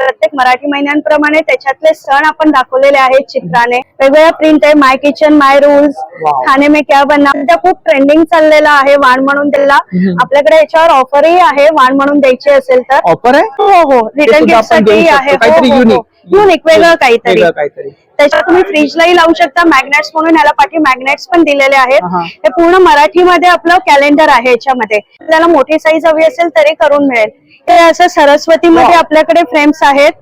प्रत्येक मराठी महिन्यांप्रमाणे त्याच्यातले सण आपण दाखवलेले आहेत चित्राने. वेगवेगळ्या प्रिंट आहे माय किचन माय रूल्स. खाणे में क्या बनना. सध्या खूप ट्रेंडिंग चाललेला आहे वाण म्हणून त्याला. हम्म. आपल्याकडे याच्यावर ऑफरही आहे वाण म्हणून द्यायची असेल तर. ऑफर आहे? हो हो. रिटर्न गिफ्टसाठी. आहे. काहीतरी unique. युनिक वेगळं काहीतरी वेगळं काहीतरी त्याच्यात तुम्ही फ्रीजलाही लावू शकता मॅग्नेट्स म्हणून ह्याला पाठी मॅग्नेट्स पण दिलेले आहेत. हे पूर्ण मराठीमध्ये आपलं कॅलेंडर आहे याच्यामध्ये आपल्याला मोठी साईज हवी असेल तरी करून मिळेल हे असं सरस्वतीमध्ये. आपल्याकडे फ्रेम्स आहेत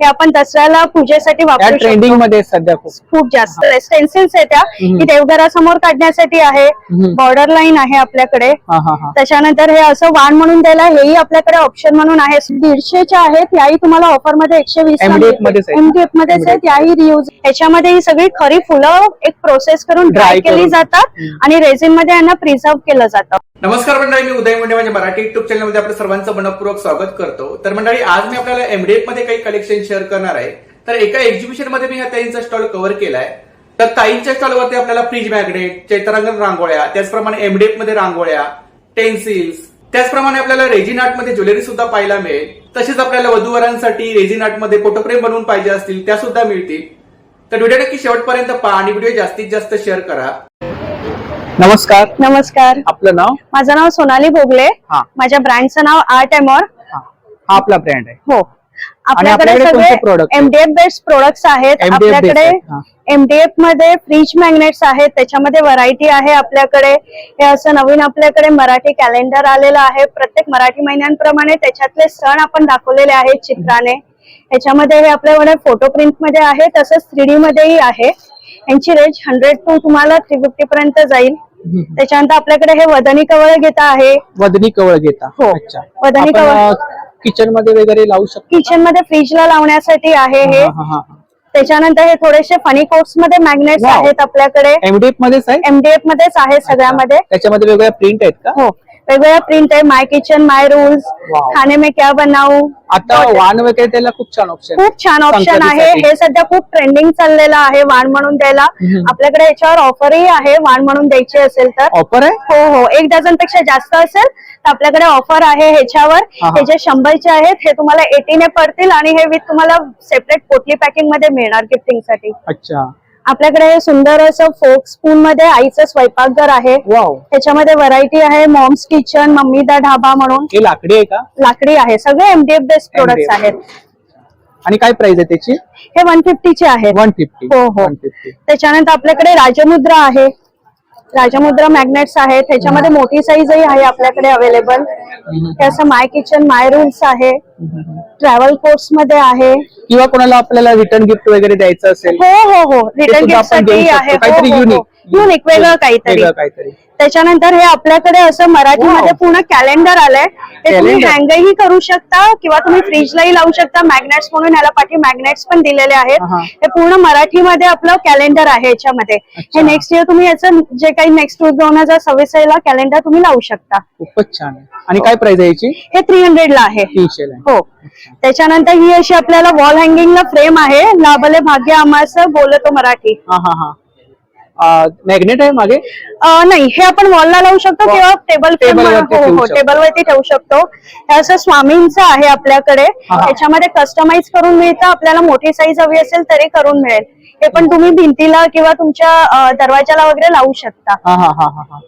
हे आपण दसऱ्याला पूजेसाठी या वापरू शकतो. ट्रेंडिंगमध्ये सध्या खूप. खूप जास्त स्टेन्सिल्स आहे त्या. हम्म. की देवघरासमोर काढण्यासाठी आहे. हम्म. बॉर्डर लाईन आहे आपल्याकडे. हा हा हा. त्याच्यानंतर हे असं वाण म्हणून द्यायला हेही आपल्याकडे ऑप्शन म्हणून आहे. दीडशेच्या आहेत. याही तुम्हाला ऑफरमध्ये एकशे वीस MDF मध्येच आहेत. एमडीएफ मध्येच आहेत. याही रियूज याच्यामध्ये ही सगळी खरी फुलं एक प्रोसेस करून Dry ड्राय केली करून. जातात हम्म. आणि रेझिनमध्ये यांना प्रिझर्व केलं जातं. नमस्कार मंडळी मी उदय मुंडे माझ्या मराठी युट्यूब चॅनलमध्ये आपलं सर्वांचं मनपूर्वक स्वागत करतो. तर मंडळी आज मी आपल्याला एमडीएफमध्ये काही कलेक्शन शेअर करणार आहे. तर एका एक्झिबिशनमध्ये मी ह्या ताईंचा स्टॉल कव्हर केलाय. तर ताईंच्या स्टॉलवरती आपल्याला फ्रीज मॅग्नेट चैतरांगण रांगोळ्या त्याचप्रमाणे एमडीएफमध्ये रांगोळ्या टेन्सिल्स त्याचप्रमाणे आपल्याला रेजिन आर्टमध्ये ज्वेलरी सुद्धा पाहायला मिळेल. तसेच आपल्याला वधूवरांसाठी रेजिन आर्टमध्ये फोटोफ्रेम बनवून पाहिजे असतील त्या सुद्धा मिळतील. तर व्हिडिओ नक्की शेवटपर्यंत पहा आणि व्हिडिओ जास्तीत जास्त शेअर करा. नमस्कार. नमस्कार. आपलं नाव? माझं नाव सोनाली भोगले हा. माझ्या ब्रँडचं नाव आर्ट एमॉर हा. आपला ब्रँड आहे. हो. आपल्याकडे आपल्याकडे सगळे कोणते product आहेत? एमडीएफ बेस्ड प्रोडक्ट्स आहेत. MDF based आपल्याकडे आहेत, हा. एमडीएफमध्ये फ्रीज मॅग्नेट्स आहेत. त्याच्यामध्ये व्हरायटी आहे आपल्याकडे. हे असं नवीन आपल्याकडे मराठी कॅलेंडर आलेलं आहे. प्रत्येक मराठी महिन्यांप्रमाणे त्याच्यातले सण आपण दाखवलेले आहेत चित्राने. ह्याच्यामध्ये हे आपल्याकडे फोटो प्रिंटमध्ये आहे. तसंच थ्री मध्येही आहे. यांची रेंज हंड्रेड टू तुम्हाला थ्री फिफ्टी पर्यंत जाईल. त्याच्यानंतर आपल्याकडे हे वदनी कवळ घेता आहे. वदनी कवळ घेता. हो. अच्छा. वदनी कवळ. किचनमध्ये वगैरे लावू शकतो किचनमध्ये फ्रीजला लावण्यासाठी आहे हे. हा, हा, हा. त्याच्यानंतर हे थोडेसे फनी कोट्समध्ये मॅग्नेट्स Wow. आहेत आपल्याकडे. एमडीएफ मध्येच आहे? एमडीएफ मध्येच आहे सगळ्यामध्ये. त्याच्यामध्ये वेगवेगळ्या प्रिंट आहेत का? हो. वेगवेगळ्या प्रिंट आहे. My kitchen my rules Wow. खाणे में क्या बनाऊ? आता वाण वगैरे त्याला खूप छान ऑप्शन खूप छान ऑप्शन आहे. हे सध्या खूप ट्रेंडिंग चाललेलं आहे वाण म्हणून द्यायला. हम्म. आपल्याकडे याच्यावर ऑफरही आहे. वाण म्हणून द्यायची असेल तर. ऑफर आहे? हो हो. एक डझनपेक्षा जास्त असेल तर आपल्याकडे ऑफर आहे ह्याच्यावर. हा. हे. जे शंभरचे आहेत हे तुम्हाला एटीने पडतील आणि हे विथ तुम्हाला सेपरेट पोटली पॅकिंगमध्ये मिळणार गिफ्टिंगसाठी. अच्छा. आपल्याकडे हे सुंदर असं फोक स्पून मध्ये आईचं स्वयंपाकघर आहे. वाव त्याच्यामध्ये व्हरायटी आहे मॉम्स किचन मम्मी दा ढाबा म्हणून. हे लाकडी आहे का? लाकडी आहे. सगळे एमडीएफ बेस्ड प्रोडक्ट्स MDF. आहेत. आणि काय प्राइस आहे त्याची? हे वन फिफ्टीचे आहेत वन फिफ्टी हो, हो. त्याच्यानंतर आपल्याकडे राजमुद्रा आहे. राजमुद्रा मॅग्नेट्स आहेत. त्याच्यामध्ये मोठी साईजही आहे आपल्याकडे अवेलेबल हे असं माय किचन माय रूल्स आहे. ट्रॅव्हल कोर्समध्ये आहे. किंवा कोणाला आपल्याला रिटर्न गिफ्ट वगैरे द्यायचं असेल हो हो हो. रिटर्न सुद्धा गिफ्ट आपण देऊ साठी शकतो. आहे काहीतरी unique. युनिक वेगळं काहीतरी. वेगळं काहीतरी. त्याच्यानंतर हे आपल्याकडे असं मराठीमध्ये Wow. पूर्ण कॅलेंडर आलंय. हे तुम्ही Calendar. हँगही करू शकता किंवा तुम्ही फ्रीजलाही लावू शकता. मॅग्नेट्स म्हणून ह्याला पाठी मॅग्नेट्स पण दिलेले आहेत. हे पूर्ण मराठीमध्ये आपलं कॅलेंडर आहे याच्यामध्ये. अच्छा. हे नेक्स्ट इयर तुम्ही याचं जे काही नेक्स्ट दोन हजार सव्वीस ला कॅलेंडर तुम्ही लावू शकता. खूपच छान आहे. आणि काय प्राइस आहे याची? हे थ्री हंड्रेड ला आहे. तीनशे ला हो. त्याच्यानंतर ही अशी आपल्याला वॉल हँगिंगला फ्रेम आहे. लाभले भाग्य आम्हाला बोलतो मराठी. हा हा हा. मॅग्नेट आहे मागे? अं, नाही. हे आपण वॉलला लावू शकतो किंवा टेबल Table वरती हो ठेवू हो शकतो. टेबल वरती ठेवू शकतो. हे असं स्वामींचं आहे आपल्याकडे. हा, हा. त्याच्यामध्ये कस्टमाइज करून मिळतं. आपल्याला मोठी साईज हवी असेल तरी करून मिळेल. हे पण तुम्ही भिंतीला किंवा तुमच्या अं, दरवाजाला वगैरे लावू शकता. हा हा हा हा हा.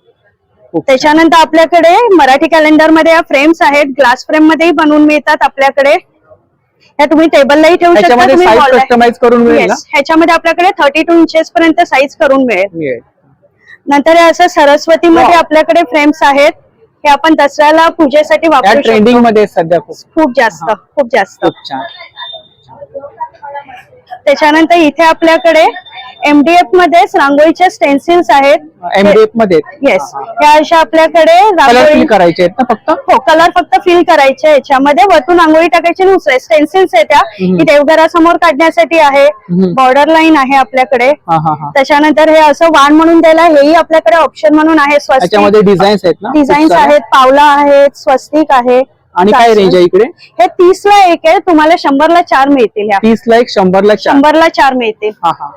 त्याच्यानंतर आपल्याकडे मराठी कॅलेंडरमध्ये या फ्रेम्स आहेत. ग्लास फ्रेम मध्येही बनवून मिळतात आपल्याकडे. ह्या तुम्ही टेबललाही ठेवू शकता तुम्ही wall ला- करून मिळेल ना? Yes. ह्याच्यामध्ये आपल्याकडे थर्टी टू इंचेस पर्यंत साईज करून मिळेल मिळेल. नंतर हे असं सरस्वती मध्ये Wow. आपल्याकडे फ्रेम्स आहेत हे आपण दसऱ्याला पूजेसाठी या वापरू ट्रेंडिंगमध्ये सध्या खूप खूप जास्त खूप जास्त खूप छान त्याच्यानंतर इथे आपल्याकडे एमडीएफमध्ये रांगोळीचे स्टेन्सिल्स आहेत. एमडीएफमध्ये? येस ह्या अशा आपल्याकडे रांगोळी करायचे आहेत ना फक्त? हो कलर फक्त फिल करायचे. याच्यामध्ये वरतून आंघोळी टाकायची दुसरे स्टेन्सिल्स आहे त्या. की देवघरासमोर काढण्यासाठी आहे. बॉर्डर लाईन आहे आपल्याकडे. हा हा हा. त्याच्यानंतर हे असं वाण म्हणून द्यायला हेही आपल्याकडे ऑप्शन म्हणून आहे. स्वस्तिक डिझाईन्स आहेत ना? डिझाईन्स. आहेत पावला आहेत स्वस्तिक आहे. आणि काय रेंज आहे इकडे? हे तीस ला एक आहे तुम्हाला शंभरला चार मिळतील ह्या तीस ला एक शंभरला शंभरला चार मिळतील. हा हा.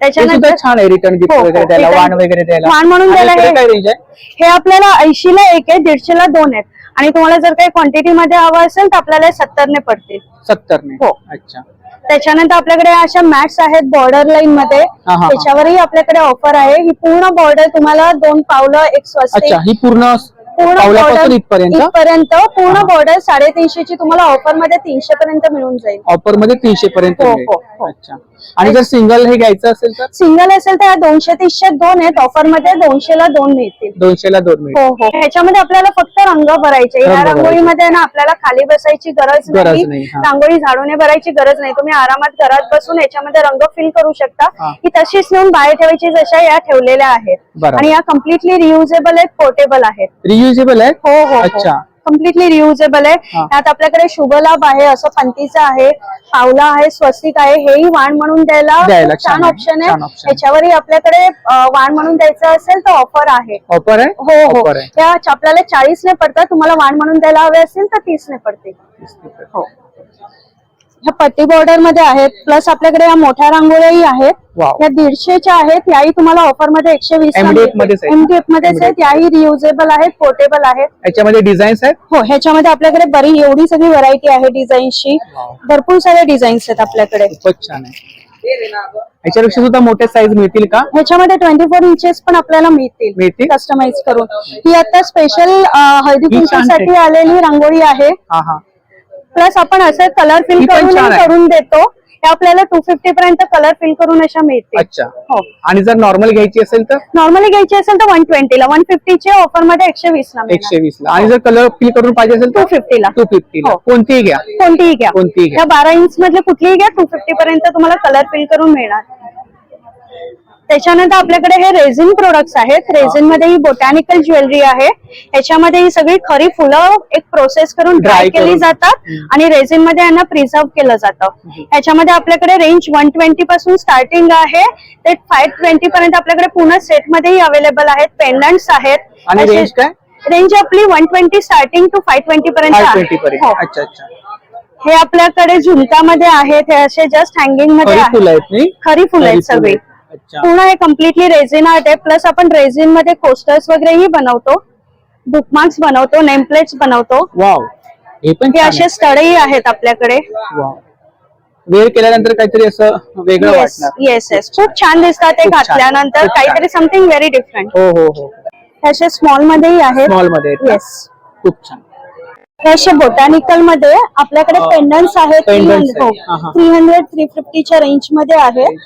त्याच्यानंतर छान आहे रिटर्न गिफ्ट हो, हो, वगैरे द्यायला return- वाण वगैरे द्यायला वाण म्हणून आणि द्यायला हे- काय रेंज आहे? हे आपल्याला ऐंशी ला एक आहे दीडशे ला दोन आहेत. आणि तुम्हाला जर काही क्वांटिटी मध्ये हवं असेल तर आपल्याला सत्तरने पडतील. सत्तर ने हो. अच्छा. त्याच्यानंतर आपल्याकडे अशा मॅट्स आहेत बॉर्डर लाईन मध्ये. हा, हा. त्याच्यावरही आपल्याकडे ऑफर आहे. ही पूर्ण बॉर्डर तुम्हाला दोन पावलं एक स्वस्तिक अच्छा ही पूर्ण पावलापासून border इथपर्यंत? इथपर्यंत पूर्ण बॉर्डर साडेतीनशे ची तुम्हाला ऑफरमध्ये तीनशे पर्यंत मिळून जाईल. ऑफरमध्ये तीनशे पर्यंत हो, मिळेल. हो, हो. अच्छा. आणि जर सिंगल हे घ्यायचं असेल तर? सिंगल असेल तर या दोनशे तीसशे दोन आहेत. ऑफरमध्ये दोनशे ला दोन मिळतील. दोनशे ला दोन मिळेल हो हो. ह्याच्यामध्ये आपल्याला फक्त रंग भरायचे ह्या रंग भरायचे. रांगोळीमध्ये ना आपल्याला खाली बसायची गरज गरज नाही. नाही, हा. रांगोळी झाडूने भरायची गरज नाही. तुम्ही आरामात घरात बसून याच्यामध्ये रंग फिल करू शकता. हा. ही तशीच नेऊन बाहेर ठेवायची जशा या ठेवलेल्या आहेत. आणि या कम्प्लिटली रियुजेबल आहेत पोर्टेबल आहेत. रियुजेबल आहे हो हो अच्छा. कम्प्लिटली रियुजेबल आहे. हा. त्यात आपल्याकडे शुभलाभ आहे असं पंतीचं आहे पावला आहे स्वस्तिक आहे हेही वाण म्हणून द्यायला द्यायला खूप छान छान आहे, ऑप्शन छान आहे. option. याच्यावरही आपल्याकडे अं, वाण म्हणून द्यायचं असेल तर ऑफर आहे. ऑफर आहे? हो हो. आहे. त्या आपल्याला चाळीस ने पडतात तुम्हाला वाण म्हणून द्यायला हवे असतील तर तीस ने पडतील हो. ह्या पट्टी बॉर्डरमध्ये आहेत. प्लस आपल्याकडे या मोठ्या रांगोळ्याही आहेत. वाव. या दीडशेच्या आहेत. याही तुम्हाला ऑफरमध्ये एकशे वीस MDF मध्येच आहेत. एमडीएफ मध्येच आहेत. याही रियुजेबल आहेत पोर्टेबल आहेत. याच्यामध्ये डिझाईन्स आहेत? हो ह्याच्यामध्ये आपल्याकडे बरी एवढी सगळी व्हरायटी आहे डिझाईन्सची. भरपूर सारे डिझाईन्स आहेत आपल्याकडे. खूपच छान आहे. याच्यापेक्षा सुद्धा मोठ्या साईज मिळतील का? ह्याच्यामध्ये ट्वेंटी फोर इंचेस पण आपल्याला मिळतील. मिळतील? कस्टमाइज करून. ही आता स्पेशल हळदी ही छान कुंकूसाठी आहे. आलेली रांगोळी आहे. हा हा. प्लस आपण असं कलर फिल ही पण करून छान आहे. करून देतो. हे आपल्याला टू फिफ्टी पर्यंत कलर फिल करून अशा मिळतील. अच्छा. हो. आणि जर नॉर्मल घ्यायची असेल तर? नॉर्मली घ्यायची असेल तर वन ट्वेंटीला वन फिफ्टीचे ऑफरमध्ये एकशे वीस ला एकशे वीस ला. आणि जर कलर फिल करून पाहिजे असेल टू तर फिफ्टीला टू फिफ्टी ला. हो. कोणतीही घ्या. कोणतीही घ्या. कोणतीही घ्या. या बारा इंच मधले कुठलीही घ्या टू फिफ्टी पर्यंत तुम्हाला कलर फिल करून मिळणार. त्याच्यानंतर आपल्याकडे हे रेझिन प्रोडक्ट्स आहेत. रेझिनमध्ये ही बोटॅनिकल ज्वेलरी आहे. याच्यामध्ये ही सगळी खरी फुलं एक प्रोसेस करून ड्राय केली. जातात. आणि रेझिनमध्ये यांना प्रिझर्व केलं जातं. याच्यामध्ये आपल्याकडे रेंज वन ट्वेंटी पासून स्टार्टिंग आहे. ते फाय ट्वेंटी पर्यंत आपल्याकडे पूर्ण सेट मध्येही अवेलेबल आहेत. पेंडंट्स आहेत? रेंज आपली one twenty starting to five twenty पर्यंत हो. अच्छा अच्छा. हे आपल्याकडे झुमकामध्ये आहेत. हे असे जस्ट हँगिंगमध्ये खरी फुलं आहेत सगळी. पूर्ण हे कम्प्लिटली रेझिन आर्ट आहे. प्लस आपण रेझिनमध्ये कोस्टर्स वगैरेही बनवतो. बुकमार्क्स बनवतो नेमप्लेट्स बनवतो. वाव हे पण हे छान असे स्टडही आहेत आपल्याकडे. आहे. वाव वेअर केल्यानंतर काहीतरी असं वेगळं येस वाटणार. येस येस खूप छान दिसतात ते खूप छान. घातल्यानंतर. खूप छान. काहीतरी समथिंग व्हेरी डिफरंट हो हो हो. हे असे स्मॉल मध्येही आहेत. स्मॉलमध्ये आहेत ना? येस खूप छान. हे असे बोटॅनिकलमध्ये आपल्याकडे अं, पेंडन्स आहेत. Pendants हो आहेत. हा, हा. थ्री हंड्रेड थ्री फिफ्टीच्या रेंजमध्ये आहेत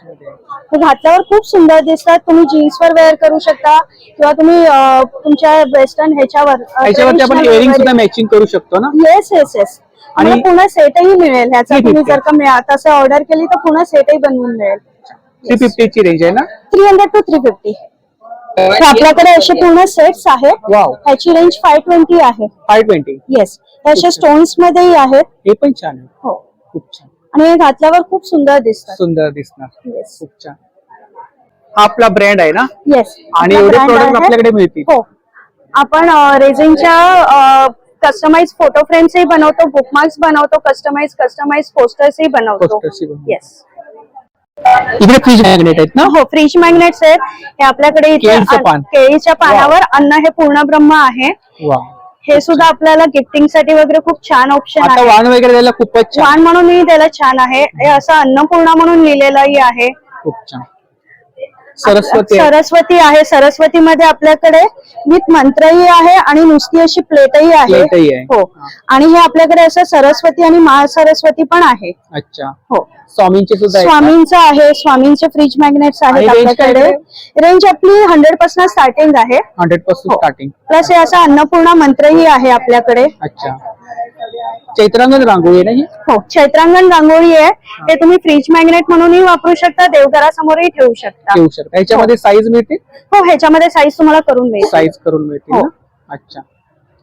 हे घातल्यावर खूप सुंदर दिसतात. तुम्ही जीन्स वर वेअर करू शकता किंवा तुम्ही तुमच्या वेस्टर्न ह्याच्यावर याच्यावरती आपण इयरिंग सुद्धा मॅचिंग करू शकतो ना? येस येस येस आणि पूर्ण सेटही मिळेल ह्याचा. तुम्ही. जर का मिळा तसं ऑर्डर केली तर पूर्ण सेटही बनवून मिळेल. थ्री फिफ्टीची रेंज आहे ना? Three hundred to three fifty आपल्याकडे असे पूर्ण सेट्स आहेत. ह्याची रेंज फाय ट्वेंटी आहे. फाय ट्वेंटी येस हे असे स्टोन्स मध्येही आहेत. हे पण छान आहे. हो. खूप छान. आणि हे घातल्यावर खूप सुंदर दिसतात. सुंदर दिसणार. येस खूप छान. हा आपला ब्रँड आहे ना? येस आणि एवढे प्रोडक्ट आपल्याकडे मिळतील. हो. आपण रेझिनच्या कस्टमाइज फोटो फ्रेम्सही बनवतो बुकमार्क्स बनवतो कस्टमाइज कस्टमाइज पोस्टर्सही बनवतो. Posters ही बनवतो. येस इकडे फ्रीज मॅग्नेट आहेत ना? हो फ्रीज मॅग्नेट्स आहेत. हे आपल्याकडे इथे केळीचं अन- पान. केळीच्या पानावर अन्न हे पूर्ण ब्रह्म आहे. वा हे सुद्धा आपल्याला गिफ्टिंगसाठी वगैरे खूप छान ऑप्शन आता आहे. वाण वगैरे द्यायला खूपच छान. वाण म्हणूनही त्याला छान आहे. हे असं अन्नपूर्णा म्हणून लिहिलेलंही आहे. खूप छान. सरस्वती आहे. सरस्वती आहे. सरस्वती मध्ये आपल्याकडे विथ मंत्रही आहे आणि नुसती अशी प्लेटही आहे. प्लेटही आहे. हो. आणि हे आपल्याकडे असं सरस्वती आणि महासरस्वती पण आहे. अच्छा. हो. स्वामींचे सुद्धा आहेत ना? स्वामींचं आहे. स्वामींचे फ्रीज मॅग्नेट्स आणि आहेत range काय आपल्याकडे. रेंज आपली हंड्रेडपासून स्टार्टिंग आहे. हंड्रेड हो. स्टार्टिंग प्लस हे असं अन्नपूर्णा मंत्रही आहे आपल्याकडे. अच्छा. चैत्रांगण रांगोळी आहे ना ही? हो चैत्रांगण रांगोळी आहे. ते तुम्ही फ्रीज मॅग्नेट म्हणूनही वापरू शकता देवघरासमोरही ठेवू शकता. ठेवू शकता. याच्यामध्ये साईज मिळते हो ह्याच्यामध्ये साईज तुम्हाला करून मिळेल. साईज करून मिळते हो. ना अच्छा.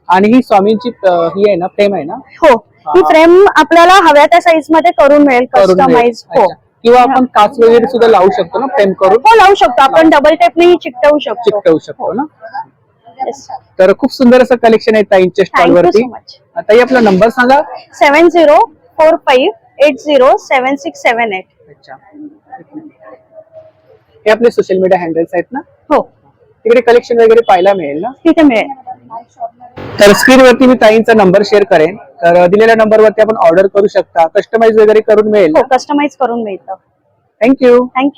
आणि ही स्वामींची अं, ही आहे ना फ्रेम आहे ना? हो. ही हा. फ्रेम आपल्याला हव्या त्या साईजमध्ये करून मिळेल करून मिळेल. कस्टमाइज हो. अच्छा. किंवा आपण काच वगैरे सुद्धा लावू शकतो ना फ्रेम करून? हो लावू शकतो. आपण डबल टेपनेही चिकटवू शकतो. चिकटवू शकतो ना? Yes. तर खूप सुंदर असं कलेक्शन आहे ताईंच्या स्टॉल वरती. ताई आपला नंबर सांगा. Seven zero four five eight zero seven six seven eight अच्छा. हे आपले सोशल मीडिया हँडल्स आहेत ना? हो. तिकडे कलेक्शन वगैरे पाहायला मिळेल ना? तिथे मिळेल. तर स्क्रीनवरती मी ताईंचा नंबर शेअर करेन. तर दिलेल्या नंबरवरती आपण ऑर्डर करू शकता. कस्टमाइज वगैरे करून मिळेल हो कस्टमाइज करून मिळतं. Thank you thank you